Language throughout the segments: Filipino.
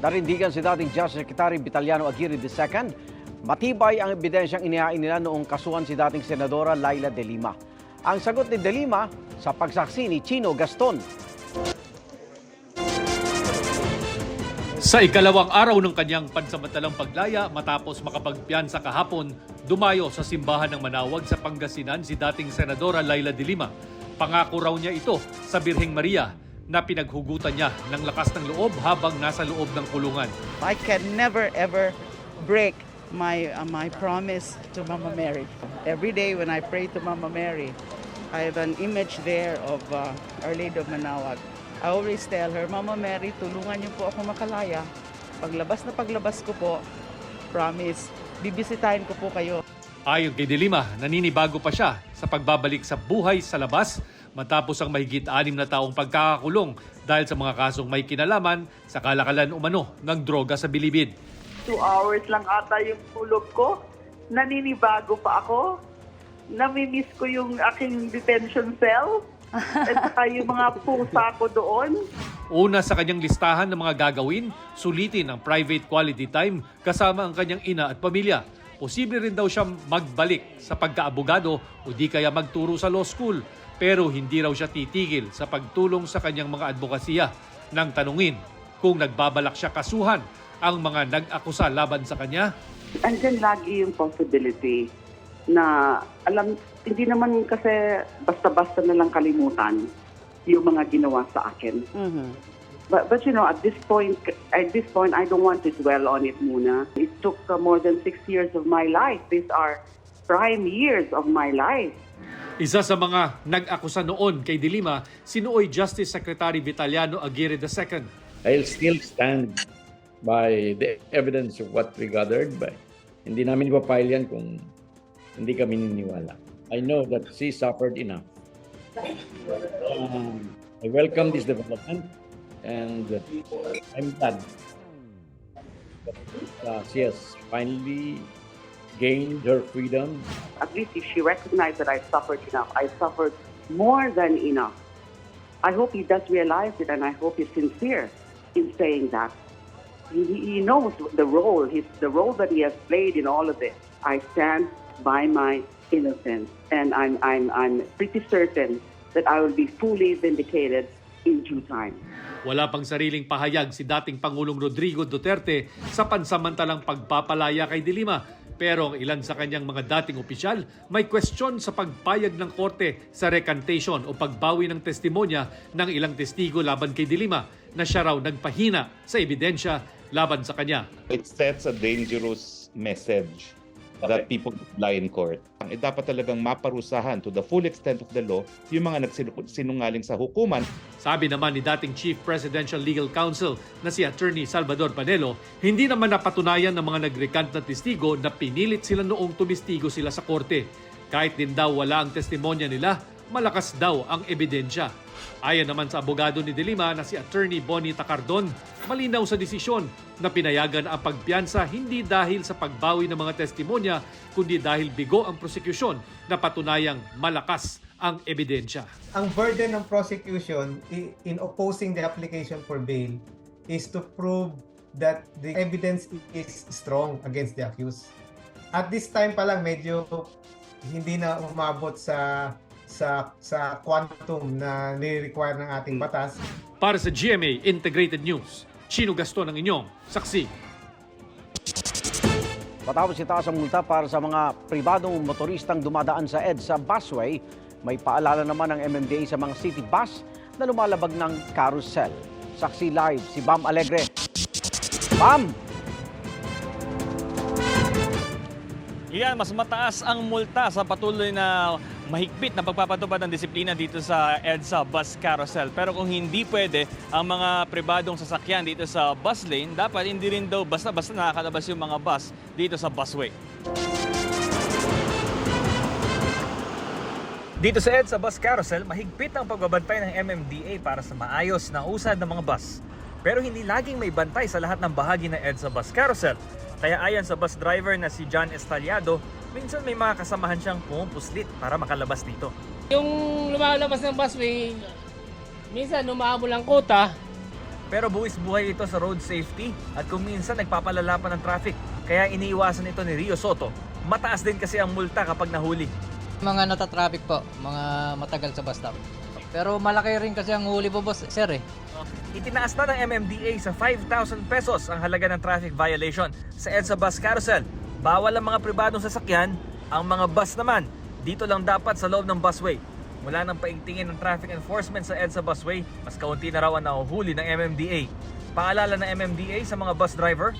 Narindigan si dating Justice Secretary Vitaliano Aguirre II. Matibay ang ebidensyang inihain nila noong kasuhan si dating Senadora Laila De Lima. Ang sagot ni De Lima sa pagsaksi ni Chino Gaston. Sa ikalawang araw ng kanyang pansamantalang paglaya matapos makapagpiyansa kahapon, dumayo sa simbahan ng Manawag sa Pangasinan si dating Senadora Laila de Lima. Pangako raw niya ito sa Birheng Maria na pinaghugutan niya ng lakas ng loob habang nasa loob ng kulungan. I can never ever break my uh, my promise to Mama Mary. Every day when I pray to Mama Mary, I have an image there of uh, Our Lady of Manawag. I always tell her, Mama Mary, tulungan niyo po ako makalaya. Paglabas na paglabas ko po, promise, bibisitahin ko po kayo. Ayon kay De Lima, naninibago pa siya sa pagbabalik sa buhay sa labas matapos ang mahigit anim na taong pagkakakulong dahil sa mga kasong may kinalaman sa kalakalan umano ng droga sa bilibid. two hours lang ata yung tulog ko. Naninibago pa ako. Namimiss ko yung aking detention cell. At saka yung mga pusa ko doon. Una sa kanyang listahan ng mga gagawin, sulitin ang private quality time kasama ang kanyang ina at pamilya. Posible rin daw siyang magbalik sa pagkaabogado o di kaya magturo sa law school. Pero hindi raw siya titigil sa pagtulong sa kanyang mga advokasya nang tanungin kung nagbabalak siya kasuhan ang mga nag-akusa laban sa kanya. Andyan lagi yung possibility na alam, hindi naman kasi basta-basta na lang kalimutan yung mga ginawa sa akin. Mhm. But, but you know, at this point, at this point, I don't want to dwell on it muna. It took uh, more than six years of my life. These are prime years of my life. Isa sa mga nag-akusa noon kay Dilima, sinuoy Justice Secretary Vitaliano Aguirre II. I'll still stand by the evidence of what we gathered. But hindi namin ipapile yan kung hindi kami niniwala. I know that she suffered enough. Um, I welcome this development and I'm glad that uh, she has finally gained her freedom At least if she recognized that I suffered enough, I suffered more than enough. I hope he does realize it, and I hope he's sincere in saying that. He, he knows the role, his, the role that he has played in all of this. I stand by my innocence, and I'm, I'm, I'm pretty certain that I will be fully vindicated in due time. Wala pang sariling pahayag si dating Pangulong Rodrigo Duterte sa pansamantalang pagpapalaya kay Dilima. Pero ang ilan sa kanyang mga dating opisyal may question sa pagpayag ng korte sa recantation o pagbawi ng testimonya ng ilang testigo laban kay Dilima na siya raw nagpahina sa ebidensya laban sa kanya. it sets a dangerous message that people lie in court. Eh, dapat talagang maparusahan to the full extent of the law yung mga nagsinungaling sa hukuman Sabi naman ni dating Chief Presidential Legal Counsel na si Attorney Salvador Panelo, hindi naman napatunayan ng mga nagrecant na testigo na pinilit sila noong tumistigo sila sa korte. Kahit din daw wala ang testimonya nila, malakas daw ang ebidensya. Ayon naman sa abogado ni Delima na si Attorney Bonnie Tacardon, malinaw sa desisyon na pinayagan ang pagpiyansa hindi dahil sa pagbawi ng mga testimonya, kundi dahil bigo ang prosekusyon na patunayang malakas ang ebidensya. ang burden ng prosecution in opposing the application for bail is to prove that the evidence is strong against the accused. At this time pa lang medyo hindi na umabot sa sa sa quantum na ni-require ng ating batas. Para sa GMA Integrated News, Chino Gaston ang inyong saksi. Matapos itaas ang multa para sa mga pribadong motoristang dumadaan sa EDSA busway, may paalala naman ng MMDA sa mga city bus na lumalabag ng carousel. Saksi live si Bam Alegre. Bam! Yan, mas mataas ang multa sa patuloy na mahigpit na pagpapatupad ng disiplina dito sa EDSA Bus Carousel. Pero kung hindi pwede ang mga pribadong sasakyan dito sa bus lane, dapat hindi rin daw basta-basta nakakalabas yung mga bus dito sa busway. Dito sa EDSA Bus Carousel, mahigpit ang pagbabantay ng MMDA para sa maayos na usad ng mga bus. Pero hindi laging may bantay sa lahat ng bahagi ng EDSA Bus Carousel. Kaya ayon sa bus driver na si John Estaliado, minsan may mga kasamahan siyang pumupuslit para makalabas dito. Yung lumalabas ng busway, minsan umahabol ang kota, Pero buwis buhay ito sa road safety at kung minsan nagpapalala pa ng traffic. Kaya iniiwasan ito ni Rio Soto. Mataas din kasi ang multa kapag nahuli. Mga natatraffic po, mga matagal sa bus stop. Pero malaki rin kasi ang huli po boss, sir eh. Itinaas na ng MMDA sa 5,000 pesos ang halaga ng traffic violation sa EDSA Bus Carousel. Bawal ang mga pribadong sasakyan, ang mga bus naman. Dito lang dapat sa loob ng busway. Mula ng paigtingin ng traffic enforcement sa EDSA Busway, mas kaunti na raw ang nahuhuli ng MMDA. Paalala ng MMDA sa mga bus driver,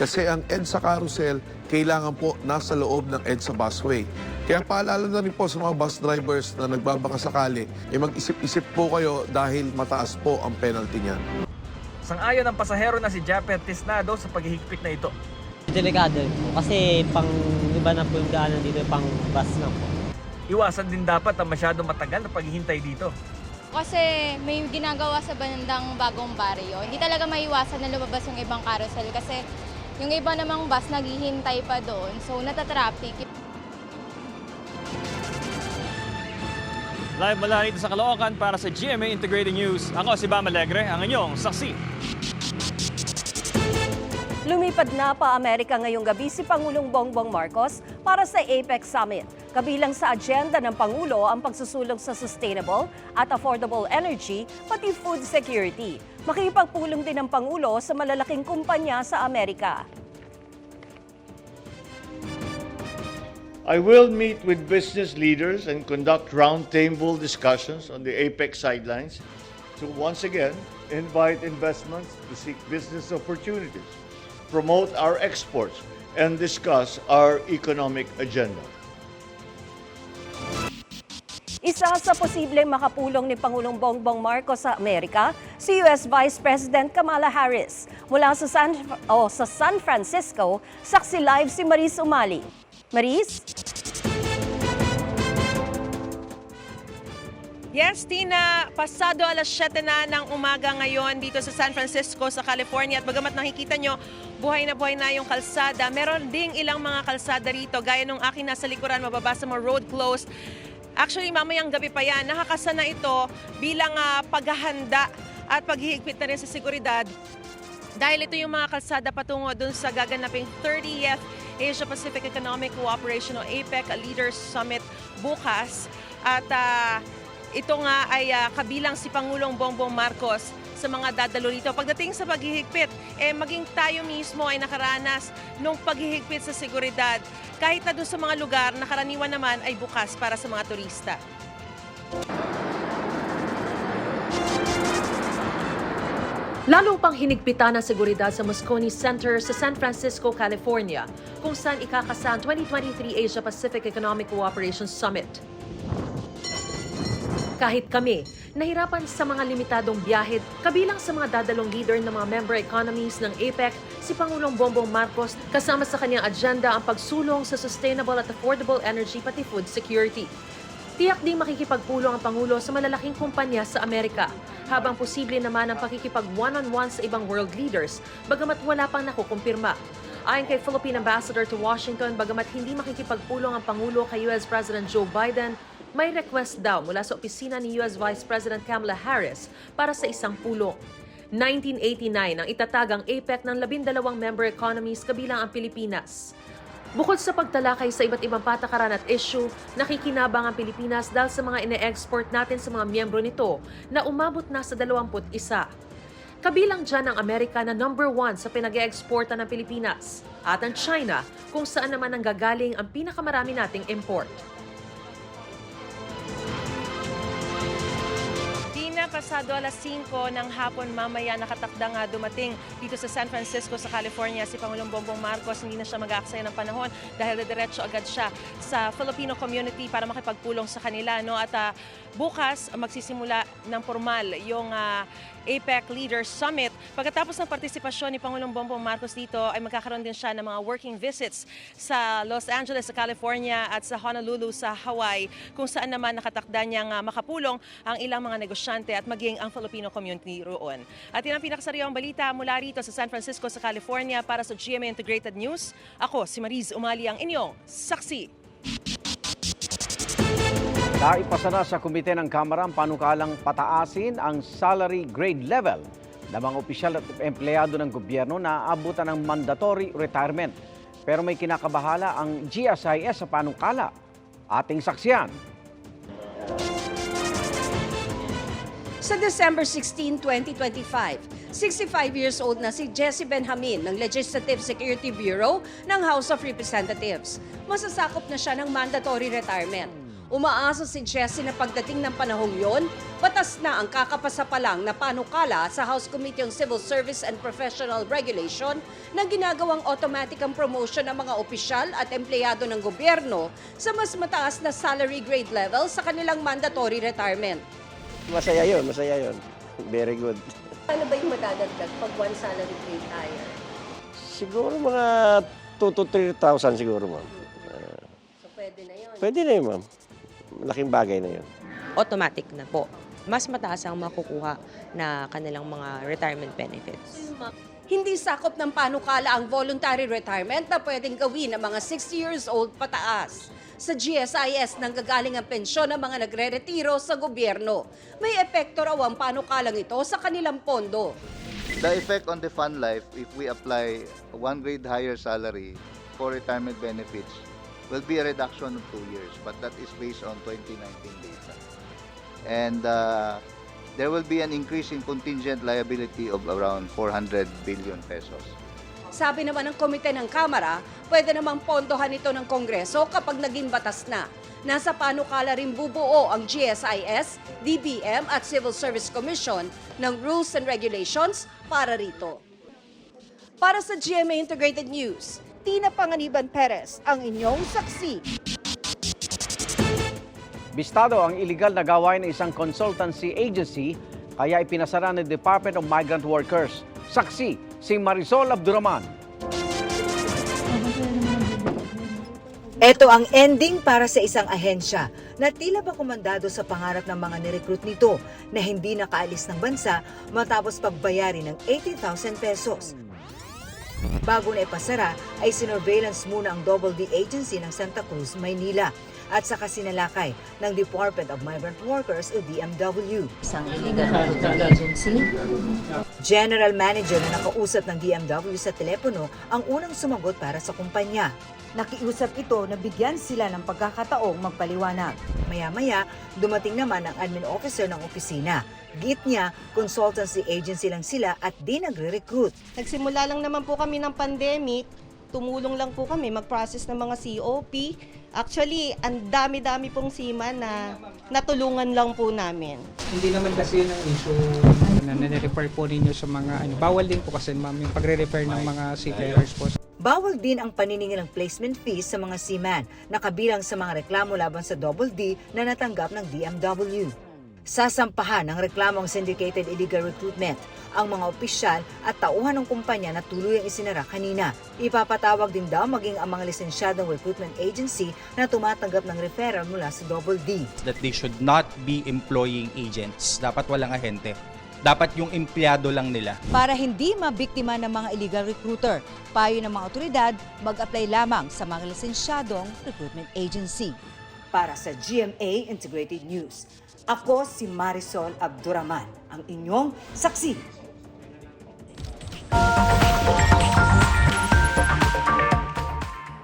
Kasi ang EDSA carousel, kailangan po nasa loob ng EDSA busway. Kaya paalala na rin po sa mga bus drivers na nagbabaka sakali, eh mag-isip-isip po kayo dahil mataas po ang penalty niyan. sang-ayon ng pasahero na si Japet Tisnado sa paghihigpit na ito. Delikado po kasi pang iba na po yung daanan dito, pang bus na po. Iwasan din dapat ang masyadong matagal na paghihintay dito. Kasi may ginagawa sa bandang bagong baryo. Hindi talaga maiwasan na lumabas yung ibang carousel kasi yung iba namang bus naghihintay pa doon. So natatraffic. Live mula rito sa Caloocan para sa GMA Integrated News. Ako si Bam Alegre, ang inyong saksi. Lumipad na pa Amerika ngayong gabi si Pangulong Bongbong Marcos para sa APEC Summit. Kabilang sa agenda ng Pangulo ang pagsusulong sa sustainable at affordable energy pati food security. Makikipagpulong din ang Pangulo sa malalaking kumpanya sa Amerika. I will meet with business leaders and conduct roundtable discussions on the APEC sidelines to once again invite investments to seek business opportunities, promote our exports, and discuss our economic agenda. Isa sa posibleng makapulong ni Pangulong Bongbong Marcos sa Amerika, si US Vice President Kamala Harris. Mula sa San, o sa San Francisco, saksi live si Maris Umali. Maris? Yes, Tina, pasado alas 7 na ng umaga ngayon dito sa San Francisco sa California at bagamat nakikita nyo, buhay na buhay na yung kalsada. Meron ding ilang mga kalsada rito gaya nung akin nasa likuran, mababasa mo road closed. Actually, mamayang gabi pa yan, nakakasana ito bilang ah, paghahanda at paghihigpit na rin sa seguridad dahil ito yung mga kalsada patungo dun sa gaganaping 30th Asia Pacific Economic Cooperation o APEC Leaders Summit bukas. At ah, ito nga ay ah, kabilang si Pangulong Bongbong Marcos sa mga dadalo rito. Pagdating sa paghihigpit, eh, maging tayo mismo ay nakaranas nung paghihigpit sa seguridad. Kahit na doon sa mga lugar na karaniwan naman ay bukas para sa mga turista. Lalong pang hinigpitan ang seguridad sa Moscone Center sa San Francisco, California, kung saan ikakasa ang 2023 Asia Pacific Economic Cooperation Summit. Kahit kami, nahirapan sa mga limitadong biyahe, kabilang sa mga dadalong leader ng mga member economies ng APEC, si Pangulong Bongbong Marcos, kasama sa kanyang agenda ang pagsulong sa sustainable at affordable energy pati food security. Tiyak ding makikipagpulong ang Pangulo sa malalaking kumpanya sa Amerika, habang posible naman ang pakikipag one-on-one sa ibang world leaders, bagamat wala pang nakukumpirma. Ayon kay Philippine Ambassador to Washington, bagamat hindi makikipagpulong ang Pangulo kay US President Joe Biden, may request daw mula sa opisina ni US Vice President Kamala Harris para sa isang pulong. 1989 ang itatag ang APEC ng labindalawang member economies kabilang ang Pilipinas. Bukod sa pagtalakay sa iba't ibang patakaran at issue, nakikinabang ang Pilipinas dahil sa mga ine-export natin sa mga miyembro nito na umabot na sa 21. Kabilang dyan ang Amerika na number one sa pinag-eexporta ng Pilipinas at ang China kung saan naman ang gagaling ang pinakamarami nating import. Pasado alas 5 ng hapon mamaya nakatakda nga dumating dito sa San Francisco sa California si Pangulong Bongbong Marcos. Hindi na siya mag-aaksaya ng panahon dahil diretso agad siya sa Filipino community para makipagpulong sa kanila. No? At ah, bukas magsisimula ng formal yung ah, APEC Leaders Summit. Pagkatapos ng partisipasyon ni Pangulong Bongbong Marcos dito ay magkakaroon din siya ng mga working visits sa Los Angeles sa California at sa Honolulu sa Hawaii kung saan naman nakatakda niyang makapulong ang ilang mga negosyante at maging ang Filipino community roon. At yan ang pinakasariwang balita mula rito sa San Francisco sa California para sa GMA Integrated News. Ako si Mariz Umali ang inyong saksi. Naipasa na sa komite ng Kamara ang panukalang pataasin ang salary grade level na mga opisyal at empleyado ng gobyerno na aabutan ng mandatory retirement. Pero may kinakabahala ang GSIS sa panukala. Ating saksyan. Sa December 16, 2025, 65 years old na si Jesse Benjamin ng Legislative Security Bureau ng House of Representatives. Masasakop na siya ng mandatory retirement. Umaasa si Jesse na pagdating ng panahong yon, batas na ang kakapasa pa lang na panukala sa House Committee on Civil Service and Professional Regulation na ginagawang automatic ang promotion ng mga opisyal at empleyado ng gobyerno sa mas mataas na salary grade level sa kanilang mandatory retirement. Masaya yun, masaya yun. Very good. Ano ba yung madadagdag pag one salary grade higher? Siguro mga 2 to 3,000 siguro, ma'am. So pwede na yun. Pwede na yun, ma'am. Malaking bagay na yun. automatic na po. Mas mataas ang makukuha na kanilang mga retirement benefits. Hindi sakop ng panukala ang voluntary retirement na pwedeng gawin ng mga 60 years old pataas. Sa GSIS nang gagaling ang pensyon ng mga nagre-retiro sa gobyerno. May epekto raw ang panukalang ito sa kanilang pondo. The effect on the fund life, if we apply one grade higher salary for retirement benefits, will be a reduction of two years, but that is based on 2019 data. And uh, there will be an increase in contingent liability of around 400 billion pesos. Sabi naman ng komite ng Kamara, pwede namang pondohan ito ng Kongreso kapag naging batas na. Nasa panukala rin bubuo ang GSIS, DBM at Civil Service Commission ng rules and regulations para rito. Para sa GMA Integrated News, Tina Panganiban Perez, ang inyong saksi. Bistado ang illegal na gawain ng isang consultancy agency kaya ipinasara ng Department of Migrant Workers. Saksi, si Marisol Abduraman. Ito ang ending para sa isang ahensya na tila ba komandado sa pangarap ng mga nirecruit nito na hindi nakaalis ng bansa matapos pagbayari ng 80,000 pesos. Bago na ipasara ay sinurveillance muna ang Double D Agency ng Santa Cruz, Maynila at saka sinalakay ng Department of Migrant Workers o DMW. Isang illegal recruitment agency. General Manager na nakausap ng DMW sa telepono ang unang sumagot para sa kumpanya. Nakiusap ito na bigyan sila ng pagkakataong magpaliwanag. Maya-maya, dumating naman ang admin officer ng opisina. Git niya, consultancy agency lang sila at di nagre-recruit. Nagsimula lang naman po kami ng pandemic, tumulong lang po kami mag-process ng mga COP. Actually, ang dami-dami pong seaman na natulungan lang po namin. Hindi naman kasi yun ang issue na nare-refer po ninyo sa mga ano. Bawal din po kasi ma'am yung pagre-refer ng mga seafarers po. Bawal din ang paniningil ng placement fees sa mga seaman na kabilang sa mga reklamo laban sa Double D na natanggap ng DMW. Sasampahan ng reklamong syndicated illegal recruitment ang mga opisyal at tauhan ng kumpanya na tuluyang isinara kanina. Ipapatawag din daw maging ang mga lisensyadong recruitment agency na tumatanggap ng referral mula sa Double D. that they should not be employing agents. Dapat walang ahente. Dapat yung empleyado lang nila. Para hindi mabiktima ng mga illegal recruiter, payo ng mga otoridad mag-apply lamang sa mga lisensyadong recruitment agency. Para sa GMA Integrated News, ako si Marisol Abduraman, ang inyong saksi.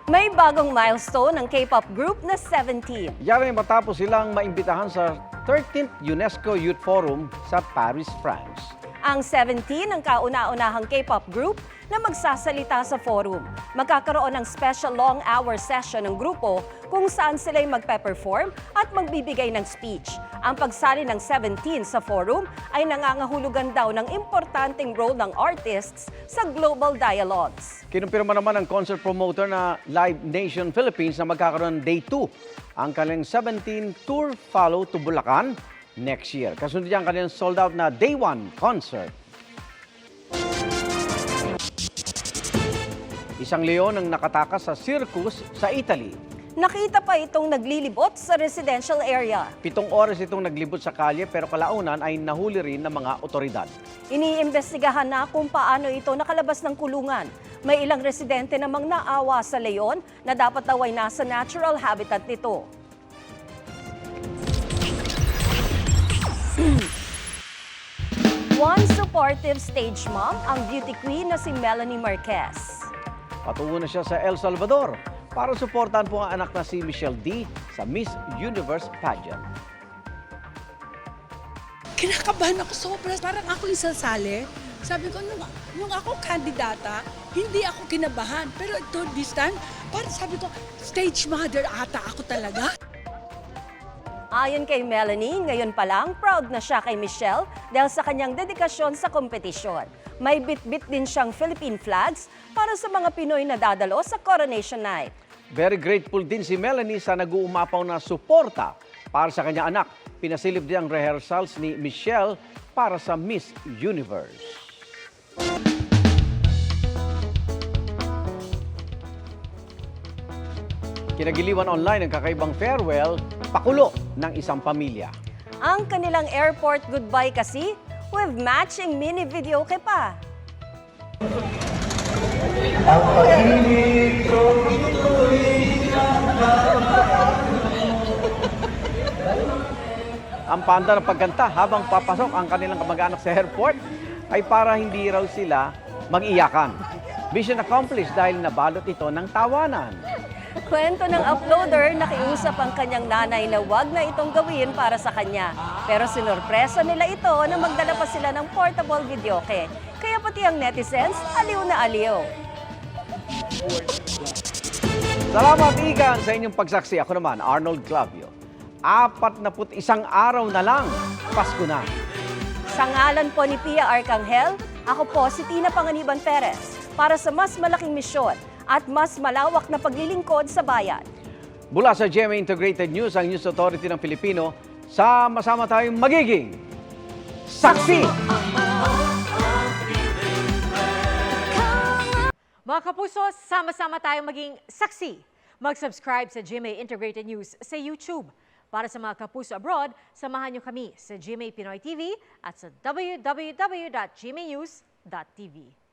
May bagong milestone ng K-pop group na 17. Yan ay matapos silang maimbitahan sa 13th UNESCO Youth Forum sa Paris, France. Ang 17 ang kauna-unahang K-pop group na magsasalita sa forum. Magkakaroon ng special long hour session ng grupo kung saan sila'y magpe-perform at magbibigay ng speech. Ang pagsali ng 17 sa forum ay nangangahulugan daw ng importanteng role ng artists sa global dialogues. Kinumpirma naman ng concert promoter na Live Nation Philippines na magkakaroon ng Day 2 ang kanilang 17 tour follow to Bulacan next year. Kasunod yan kanilang sold out na Day 1 concert. Isang leon ang nakatakas sa circus sa Italy. Nakita pa itong naglilibot sa residential area. Pitong oras itong naglibot sa kalye pero kalaunan ay nahuli rin ng mga otoridad. Iniimbestigahan na kung paano ito nakalabas ng kulungan. May ilang residente namang naawa sa leon na dapat daw ay nasa natural habitat nito. Upon Supportive stage mom ang beauty queen na si Melanie Marquez. Patungo na siya sa El Salvador para suportahan po ang anak na si Michelle D sa Miss Universe pageant. Kinakabahan ako sobra. Parang ako yung sasali. Sabi ko, nung, nung ako kandidata, hindi ako kinabahan. Pero ito, this time, parang sabi ko, stage mother ata ako talaga. Ayon kay Melanie, ngayon pa lang, proud na siya kay Michelle dahil sa kanyang dedikasyon sa kompetisyon. May bit-bit din siyang Philippine flags para sa mga Pinoy na dadalo sa Coronation Night. Very grateful din si Melanie sa nag-uumapaw na suporta para sa kanya anak. Pinasilip din ang rehearsals ni Michelle para sa Miss Universe. Kinagiliwan online ang kakaibang farewell, pakulo ng isang pamilya. Ang kanilang airport goodbye kasi with matching mini video pa. Ang panda ng pagkanta habang papasok ang kanilang kamag-anak sa airport ay para hindi raw sila mag-iyakan. Mission accomplished dahil nabalot ito ng tawanan. Kwento ng uploader, nakiusap ang kanyang nanay na wag na itong gawin para sa kanya. Pero sinorpresa nila ito na magdala pa sila ng portable videoke. Kaya pati ang netizens, aliw na aliw. Salamat, Igan, sa inyong pagsaksi. Ako naman, Arnold Clavio. Apat na put isang araw na lang, Pasko na. Sa ngalan po ni Pia Arcangel, ako po si Tina Panganiban Perez para sa mas malaking misyon at mas malawak na paglilingkod sa bayan. Mula sa GMA Integrated News, ang News Authority ng Pilipino, sama-sama tayong magiging saksi! Mga kapuso, sama-sama tayong maging saksi. Mag-subscribe sa GMA Integrated News sa YouTube. Para sa mga kapuso abroad, samahan niyo kami sa GMA Pinoy TV at sa www.gmanews.tv.